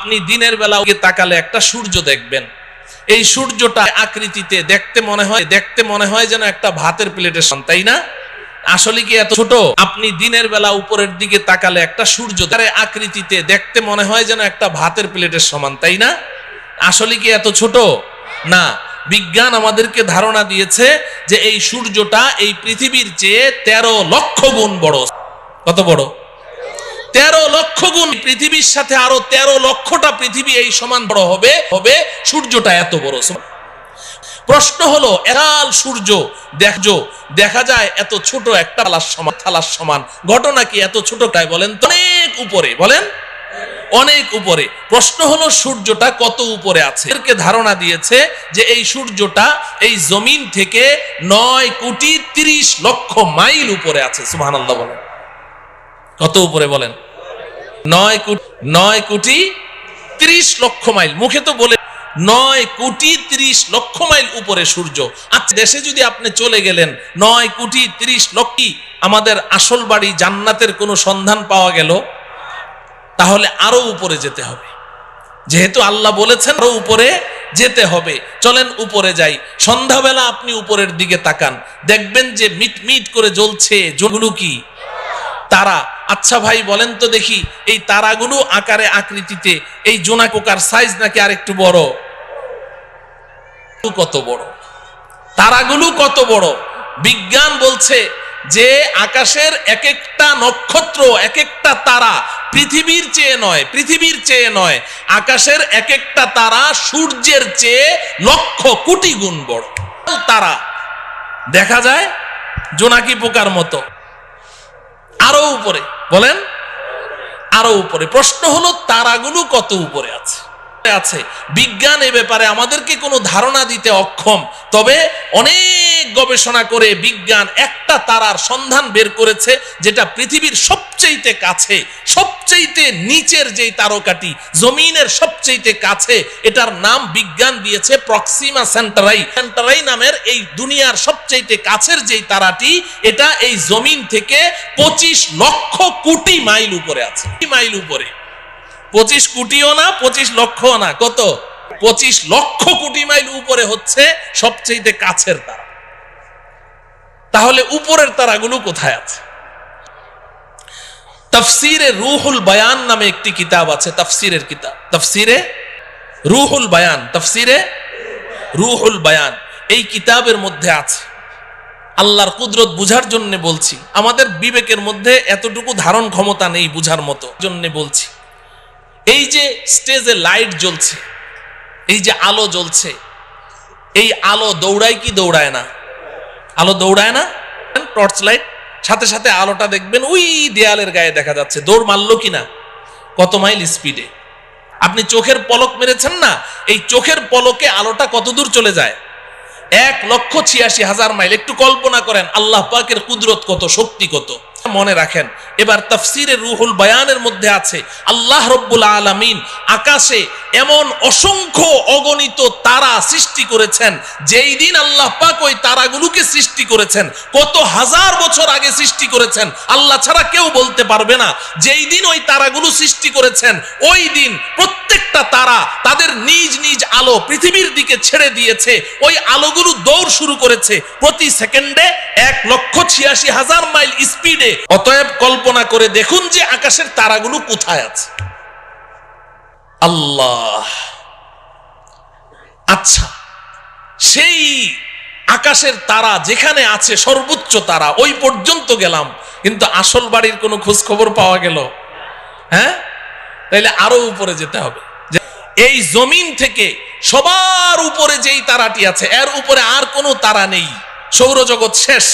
আপনি দিনের বেলা তাকালে একটা সূর্য দেখবেন। এই সূর্যটা আকৃতিতে দেখতে মনে হয়, দেখতে মনে হয় যেন একটা ভাতের প্লেটের সমান, তাই না? আসলে কি এত ছোট? আপনি দিনের বেলা উপরের দিকে তাকালে একটা সূর্য তার আকৃতিতে দেখতে মনে হয় যেন একটা ভাতের প্লেটের সমান, তাই না? আসলে কি এত ছোট? না। বিজ্ঞান আমাদেরকে ধারণা দিয়েছে যে এই সূর্যটা এই পৃথিবীর চেয়ে তেরো লক্ষ গুণ বড়। কত বড়? তেরো লক্ষ গুণ পৃথিবীর সাথে আরও তেরো লক্ষটা পৃথিবী এই সমান বড় হবে হবে সূর্যটা এত বড়। প্রশ্ন হলো এরাল সূর্য দেখো দেখা যায় এত ছোট একটা থালার সমান থালার সমান। ঘটনা কি এত ছোটটাই বলেন তো? অনেক উপরে, বলেন? অনেক উপরে। প্রশ্ন হলো, সূর্যটা কত উপরে আছে? এরকে ধারণা দিয়েছে যে এই সূর্যটা এই জমিন থেকে নয় কোটি তিরিশ লক্ষ মাইল উপরে আছে সুহান বলেন। কত উপরে বলেন? নয় কোটি নয় কোটি ত্রিশ লক্ষ মাইল। মুখে তো বলে নয় কোটি ত্রিশ লক্ষ মাইল উপরে সূর্য। আচ্ছা দেশে যদি আপনি চলে গেলেন, নয় কোটি ত্রিশ লক্ষ আমাদের আসল বাড়ি জান্নাতের কোনো সন্ধান পাওয়া গেল? তাহলে আরও উপরে যেতে হবে। যেহেতু আল্লাহ বলেছেন আরও উপরে যেতে হবে। চলেন উপরে যাই। সন্ধ্যাবেলা আপনি উপরের দিকে তাকান। দেখবেন যে মিট মিট করে জ্বলছে। যেগুলো কি? তারা। আচ্ছা ভাই, বলেন তো দেখি, এই তারাগুলো আকারে আকৃতিতে, এই জোনা কোকার সাইজ নাকি আরেকটু বড়? কত বড়? তারাগুলো কত বড়? বিজ্ঞান বলছে যে আকাশের এক একটা নক্ষত্র এক একটা তারা পৃথিবীর চেয়ে নয়, পৃথিবীর চেয়ে নয়। আকাশের এক একটা তারা সূর্যের চেয়ে লক্ষ কোটি গুণ বড়। তারা। দেখা যায় জোনাকি পোকার মতো। আরও উপরে। বলেন? আরও উপরে। প্রশ্ন হলো, তারাগুলো কত উপরে আছে? আছে। বিজ্ঞান এ ব্যাপারে আমাদেরকে কোনো ধারণা দিতে অক্ষম। তবে অনেক গবেষণা করে বিজ্ঞান একটা তারার সন্ধান বের করেছে যেটা পৃথিবীর সবচেয়ে কাছে সবচেয়ে নিচের যেই তারকাটি, জমিনের সবচেয়ে কাছে, এটার নাম বিজ্ঞান দিয়েছে প্রক্সিমা সেন্টারাই। সেন্টারাই নামের এই দুনিয়ার সবচেয়ে কাছের যেই তারাটি, এটা এই জমিন থেকে পঁচিশ লক্ষ কোটি মাইল উপরে আছে। মাইল উপরে। পঁচিশ কোটিও না, পঁচিশ লক্ষও না, কত? পঁচিশ লক্ষ কোটি মাইল উপরে হচ্ছে সবচেয়ে কাছের তারা। তাহলে উপরের তারাগুলো কোথায় আছে? তফসিরে রুহুল বায়ান নামে একটি কিতাব আছে, তফসিরের কিতাব। তফসিরে রুহুল বায়ান, তফসিরে রুহুল বায়ান। এই কিতাবের মধ্যে আছে। আল্লাহর কুদরত বুঝার জন্য বলছি, আমাদের বিবেকের মধ্যে এতটুকু ধারণ ক্ষমতা নেই বুঝার মতো, জন্য বলছি। এই যে স্টেজে লাইট জ্বলছে, এই যে আলো জ্বলছে, এই আলো দৌড়ায় কি দৌড়ায় না? আলো দৌড়ায় না। টর্চ লাইট সাথে সাথে আলোটা দেখবেন, ওই দেয়ালের গায়ে দেখা যাচ্ছে, দৌড় মারলো কিনা? কত মাইল স্পিডে আপনি চোখের পলক মেরেছেন না? এই চোখের পলকে আলোটা কত দূর চলে যায়? এক লক্ষ ছিয়াশি হাজার মাইল একটু কল্পনা করেন, আল্লাহ পাকের কুদরত কত, শক্তি কত? মনে রাখেন। এবার তফসিরে রুহুল বায়ানের মধ্যে আছে, আল্লাহ রব্বুল আলমিন আকাশে এমন অসংখ্য অগণিত তারা সৃষ্টি করেছেন, যেই দিন আল্লাহ পাক ওই তারাগুলোকে সৃষ্টি করেছেন, কত হাজার বছর আগে সৃষ্টি করেছেন, আল্লাহ ছাড়া কেউ বলতে পারবে না। যেই দিন ওই তারাগুলো সৃষ্টি করেছেন, ওই দিন প্রত্যেকটা তারা তাদের নিজ নিজ আলো পৃথিবীর দিকে ছেড়ে দিয়েছে। ওই আলোগুলো দৌড় শুরু করেছে প্রতি সেকেন্ডে এক লক্ষ ছিয়াশি হাজার মাইল স্পিডে। অতএব কল্পনা করে দেখুন যে আকাশের তারাগুলো কোথায় আছে। আল্লাহ। আচ্ছা সেই আকাশের তারা যেখানে আছে, সর্বোচ্চ তারা, ওই পর্যন্ত গেলাম। কিন্তু আসল বাড়ির কোনো খোঁজ খবর পাওয়া গেল? হ্যাঁ? তাইলে আরও উপরে যেতে হবে। এই জমিন থেকে সবার উপরে যেই তারাটি আছে, এর উপরে আর কোনো তারা নেই। সৌরজগৎ শেষ।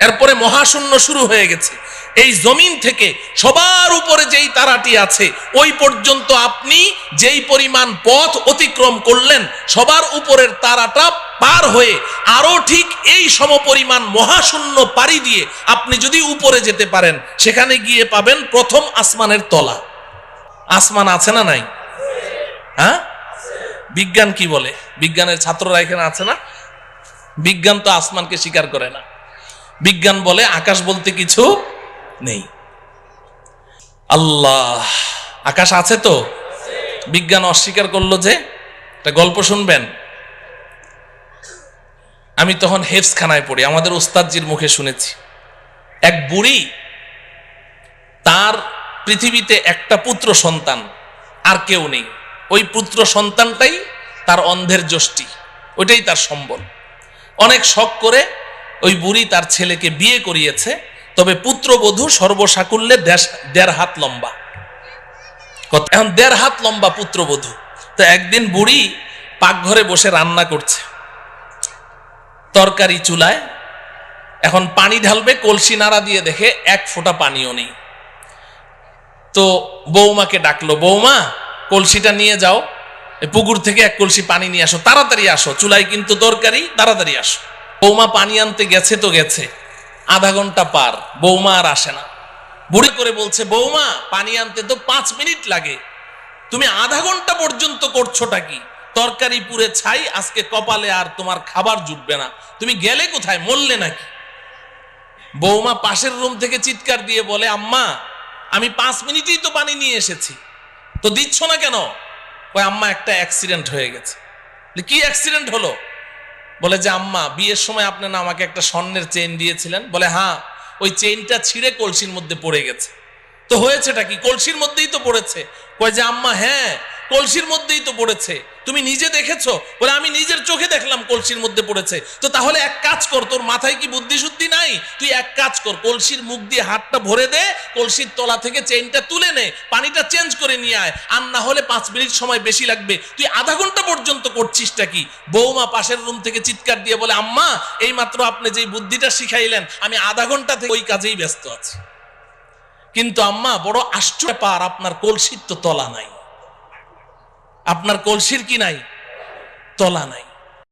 এরপরে মহাশূন্য শুরু হয়ে গেছে। এই জমিন থেকে সবার উপরে যেই তারাটি আছে, ওই পর্যন্ত আপনি যেই পরিমাণ পথ অতিক্রম করলেন, সবার উপরের তারাটা পার হয়ে আরও ঠিক এই সমপরিমাণ মহাশূন্য পাড়ি দিয়ে আপনি যদি উপরে যেতে পারেন, সেখানে গিয়ে পাবেন প্রথম আসমানের তলা। আসমান আছে না নাই? হ্যাঁ? বিজ্ঞান কি বলে? বিজ্ঞানের ছাত্ররা এখানে আছে না? বিজ্ঞান তো আসমানকে স্বীকার করে না। বিজ্ঞান বলে আকাশ বলতে কিছু নেই। আল্লাহ, আকাশ আছে তো? বিজ্ঞান অস্বীকার করল যে, একটা গল্প শুনবেন? আমি তখন হেফসখানায় পড়ি, আমাদের ওস্তাদজির মুখে শুনেছি। এক বুড়ি তার পৃথিবীতে একটা পুত্র সন্তান, আর কেউ নেই। ওই পুত্র সন্তানটাই তার অন্ধের যষ্টি, ওইটাই তার সম্বল। অনেক শখ করে ওই বুড়ি তার ছেলেকে বিয়ে করিয়েছে, তবে পুত্রবধূ সর্বসাকুল্যে দেড় হাত লম্বা। এখন দেড় হাত লম্বা পুত্রবধূ। তো একদিন বুড়ি পাকঘরে বসে রান্না করছে। তরকারি চুলায়। এখন পানি ঢালবে, কলসি নাড়া দিয়ে দেখে এক ফোঁটা পানিও নেই। তো বৌমাকে ডাকলো, বৌমা কলসিটা নিয়ে যাও পুকুর থেকে এক কলসি পানি নিয়ে আসো, তাড়াতাড়ি আসো চুলাই কিন্তু তরকারি তাড়াতাড়ি আসো। বৌমা পানি আনতে গেছে তো গেছে, আধা ঘণ্টা পার, বৌমা আর আসে না। বুড়ি করে বলছে, বৌমা, পানি আনতে তো পাঁচ মিনিট লাগে, তুমি আধা ঘণ্টা পর্যন্ত করছোটা কি? তরকারি পুরে ছাই, আজকে কপালে আর তোমার খাবার জুটবে না। তুমি গেলে কোথায়, মরলে নাকি? বৌমা পাশের রুম থেকে চিৎকার দিয়ে বলে, আম্মা, আমি পাঁচ মিনিটেই তো পানি নিয়ে এসেছি তো দিচ্ছ না কেন? ওই আম্মা, একটা অ্যাক্সিডেন্ট হয়ে গেছে। কি অ্যাক্সিডেন্ট হলো? বলে যে, আম্মা, বিয়ের সময় আপনি না আমাকে একটা স্বর্ণের চেইন দিয়েছিলেন? বলে হ্যাঁ ওই চেইনটা ছিঁড়ে কলসির মধ্যে পড়ে গেছে। তো হয়েছেটা কি? কলসির মধ্যেই তো পড়েছে। কয় যে, আম্মা হ্যাঁ কলসির মধ্যেই তো পড়েছে। তুমি নিজে দেখেছ? বলে, আমি নিজের চোখে দেখলাম কলসির মধ্যে পড়েছে। তো তাহলে এক কাজ কর, তোর মাথায় কি বুদ্ধি শুদ্ধি নাই? তুই এক কাজ কর, কলসির মুখ দিয়ে হাতটা ভরে দে, কলসির তলা থেকে চেইনটা তুলে নে, পানিটা চেঞ্জ করে নিয়ে আয়। আর না হলে পাঁচ মিনিট সময় বেশি লাগবে। তুই আধা ঘণ্টা পর্যন্ত করছিসটা কি? বৌমা পাশের রুম থেকে চিৎকার দিয়ে বলে, আম্মা এই মাত্র আপনি যেই বুদ্ধিটা শিখাইলেন, আমি আধা ঘণ্টা থেকে ওই কাজেই ব্যস্ত আছি। কিন্তু আম্মা, বড় আশ্চর্য পার আপনার কলসির তো তলা নাই। আপনার কলসির কি নাই? তলা নাই।